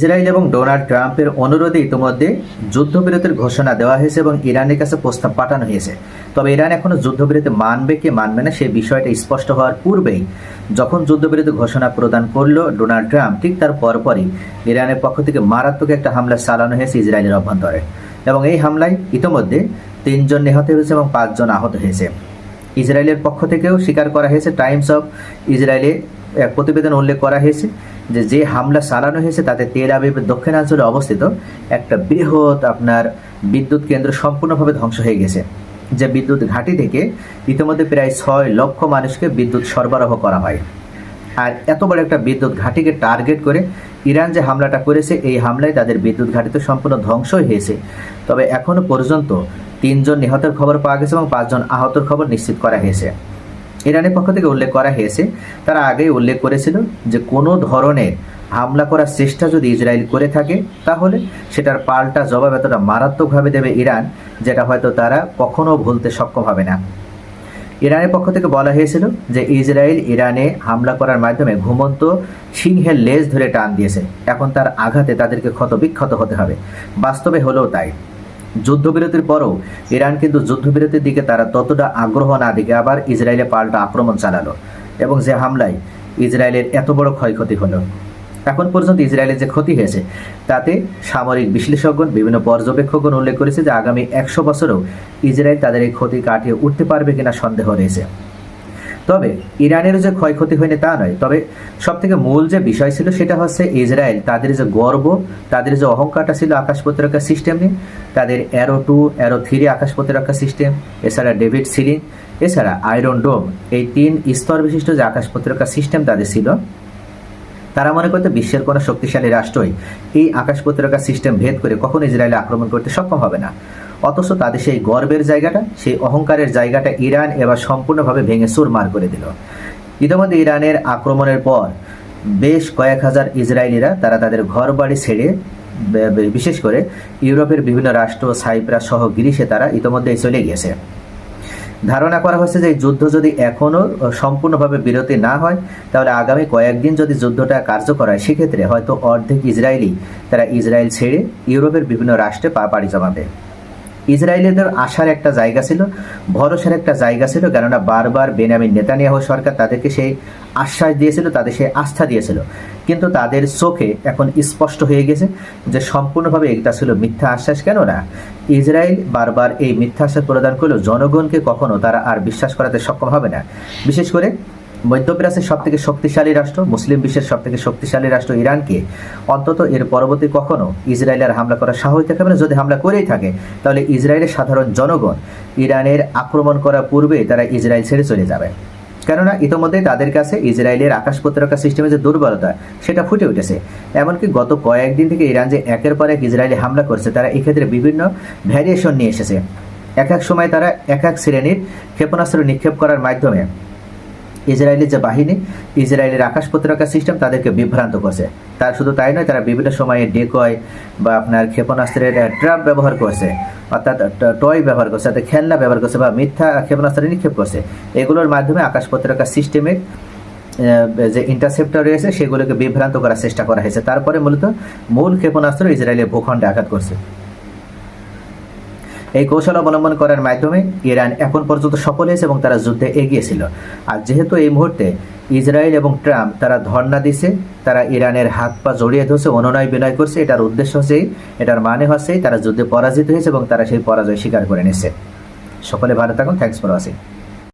Israel এবং Donald ট্রাম্পের অনুরোধে ইতিমধ্যে যুদ্ধবিরতির ঘোষণা দেওয়া হয়েছে এবং ইরানের কাছে প্রস্তাব পাঠানো হয়েছে। তবে ইরান এখনও যুদ্ধবিরতি মানবে কি মানবে না সেই বিষয়টা স্পষ্ট হওয়ার পূর্বেই যখন যুদ্ধবিরতি ঘোষণা প্রদান করল ডোনাল্ড ট্রাম্প, ঠিক তার পরপরই ইরানের পক্ষ থেকে মারাত্মক একটা হামলা চালানো হয়েছে ইসরায়েলের অভ্যন্তরে। এবং এই হামলায় ইতিমধ্যে তিনজন নিহত হয়েছে এবং পাঁচজন আহত হয়েছে। ইসরায়েলের পক্ষ থেকেও স্বীকার করা হয়েছে, টাইমস অফ ইসরায়েলে এক প্রতিবেদন উল্লেখ করা হয়েছে। যে যে হামলা চালানো হয়েছে তাতে তেল আবিবের দক্ষিণাঞ্চলে অবস্থিত একটা বৃহৎ আপনার বিদ্যুৎ কেন্দ্র সম্পূর্ণভাবে ধ্বংস হয়ে গেছে। যে বিদ্যুৎ ঘাঁটি থেকে ইতিমধ্যে প্রায় ছয় লক্ষ মানুষকে বিদ্যুৎ সরবরাহ করা হয়। আর এত বড় একটা বিদ্যুৎ ঘাঁটিকে টার্গেট করে ইরান যে হামলাটা করেছে, এই হামলায় তাদের বিদ্যুৎ ঘাঁটি তো সম্পূর্ণ ধ্বংসই হয়েছে তবে এখনও পর্যন্ত তিনজন নিহতের খবর পাওয়া গেছে এবং পাঁচজন আহতর খবর নিশ্চিত করা হয়েছে। ইরানের পক্ষ থেকে উল্লেখ করা হয়েছে, তারা আগেই উল্লেখ করেছিল যে কোনো ধরনের হামলা করার চেষ্টা যদি ইসরায়েল করে থাকে, তাহলে সেটার পাল্টা জবাব এতটা মারাত্মকভাবে দেবে ইরান, যেটা হয়তো তারা কখনো ভুলতে সক্ষম হবে না। ইরানের পক্ষ থেকে বলা হয়েছিল যে ইসরায়েল ইরানে হামলা করার মাধ্যমে ঘুমন্ত সিংহের লেজ ধরে টান দিয়েছে। এখন তার আঘাতে তাদেরকে ক্ষত বিক্ষত হতে হবে। বাস্তবে হলেও তাই। যুদ্ধবিরতির পরও ইরান কিন্তু যুদ্ধবিরতির দিকে তারা ততটা আগ্রহ না দিকে আবার ইসরায়েলে পাল্টা আক্রমণ চালালো এবং যে হামলায় ইসরায়েলের এত বড় ক্ষয়ক্ষতি হলো। এখন পর্যন্ত ইসরায়েলের যে ক্ষতি হয়েছে, তাতে সামরিক বিশ্লেষকগণ, বিভিন্ন পর্যবেক্ষকগণ উল্লেখ করেছে যে আগামী একশো বছরেও ইসরায়েল তাদের এই ক্ষতি কাটিয়ে উঠতে পারবে কিনা সন্দেহ রয়েছে। তবে ইরানের যে ক্ষয়ক্ষতি হয়নি তা নয়। তবে সব থেকে মূল যে বিষয় ছিল সেটা হচ্ছে ইসরায়েল। তাদের যে গর্ব, তাদের যে অহংকারটা ছিল আকাশ প্রতিরক্ষা সিস্টেম নিয়ে তাদের অ্যারো টু অ্যারো থ্রি আকাশ প্রতিরক্ষা সিস্টেম এছাড়া ডেভিড সিলিং এছাড়া আয়রন ডোম এই তিন স্তর বিশিষ্ট যে আকাশ প্রতিরক্ষা সিস্টেম তাদের ছিল, তারা মনে করতে বিশ্বের কোনো শক্তিশালী রাষ্ট্রই এই আকাশ প্রতিরক্ষা সিস্টেম ভেদ করে কখনো ইসরায়েলে আক্রমণ করতে সক্ষম হবে না। অথচ তাদের সেই গর্বের জায়গাটা, সেই অহংকারের জায়গাটা ইরান এবার সম্পূর্ণভাবে ভেঙে চুরমার করে দিল। ইতিমধ্যে ইরানের আক্রমণের পর বেশ কয়েক হাজার ইসরায়েলিরা তারা তাদের ঘর বাড়ি ছেড়ে বিশেষ করে ইউরোপের বিভিন্ন রাষ্ট্র, সাইপ্রাস সহ গ্রিসে তারা ইতিমধ্যেই চলে গিয়েছে। ধারণা করা হচ্ছে যে যুদ্ধ যদি এখনও সম্পূর্ণভাবে বিরতি না হয়, তাহলে আগামী কয়েকদিন যদি যুদ্ধটা কার্যকর হয়, সেক্ষেত্রে হয়তো অর্ধেক ইসরায়েলি তারা ইসরায়েল ছেড়ে ইউরোপের বিভিন্ন রাষ্ট্রে পা পাড়ি জমাবে। ইসরায়েলিদের আসার একটা জায়গা ছিল, ভরসার একটা জায়গা ছিল, কেননা বারবার বেনামিন নেতানিয়াহ সরকার তাদেরকে সেই আশ্বাস দিয়েছিল, তাদের সেই আস্থা দিয়েছিল। কিন্তু তাদের চোখে এখন স্পষ্ট হয়ে গেছে যে সম্পূর্ণভাবে এটা ছিল মিথ্যা আশ্বাস, কেননা ইসরায়েল বারবার এই মিথ্যা আশ্বাস প্রদান করলেও জনগণকে কখনো তারা আর বিশ্বাস করাতে সক্ষম হবে না। বিশেষ করে মধ্যপ্রাচ্যের সব থেকে শক্তিশালী রাষ্ট্র, মুসলিম বিশ্বের সব থেকে শক্তিশালী রাষ্ট্র ইরানকে অন্তত এর পরবর্তী কখনো ইসরায়েলের হামলা করার সাহস দেখাবে না। যদি হামলা করেই থাকে, তাহলে ইসরায়েলের সাধারণ জনগণ ইরানের আক্রমণ করার পূর্বে তারা ইসরায়েল ছেড়ে চলে যাবে। কেননা ইতোমধ্যে তাদের কাছে ইসরায়েলের আকাশ প্রতিরক্ষা সিস্টেমের যে দুর্বলতা, সেটা ফুটে উঠেছে। এমনকি গত কয়েকদিন থেকে ইরান যে একের পর এক ইসরায়েলে হামলা করছে, তারা এক্ষেত্রে বিভিন্ন ভ্যারিয়েশন নিয়ে এসেছে। এক এক সময় তারা এক এক শ্রেণির ক্ষেপণাস্ত্র নিক্ষেপ করার মাধ্যমে ইসরায়েলের যে বাহিনী, ইসরায়েলের আকাশ প্রতিরক্ষা সিস্টেম তাদেরকে বিভ্রান্ত করছে। তার শুধু তাই নয়, তারা বিভিন্ন সময়ে ডেকয় বা আপনার ক্ষেপণাস্ত্রের ট্রাপ ব্যবহার করছে, অর্থাৎ টয় ব্যবহার করছে, অর্থাৎ খেলনা ব্যবহার করছে বা মিথ্যা ক্ষেপণাস্ত্র নিক্ষেপ করছে। এগুলোর মাধ্যমে আকাশ প্রতিরক্ষা সিস্টেমের যে ইন্টারসেপ্টর রয়েছে, সেগুলোকে বিভ্রান্ত করার চেষ্টা করা হয়েছে। তারপরে মূলত মূল ক্ষেপণাস্ত্র ইসরায়েলের ভূখণ্ডে আঘাত করছে। এই কৌশল অবলম্বন করার মাধ্যমে ইরান এখন পর্যন্ত সফল হয়েছে এবং তারা যুদ্ধে এগিয়েছিল। আর যেহেতু এই মুহূর্তে ইসরায়েল এবং ট্রাম্প তারা ধর্ণা দিছে, তারা ইরানের হাত পা জড়িয়ে ধরছে অনুনয় বিনয় করছে, এটার উদ্দেশ্য হচ্ছেই এটার মানে হচ্ছেই তারা যুদ্ধে পরাজিত হয়েছে এবং তারা সেই পরাজয় স্বীকার করে নিছে। সকলে ভালো থাকুন থ্যাংকস ফর ওয়াচিং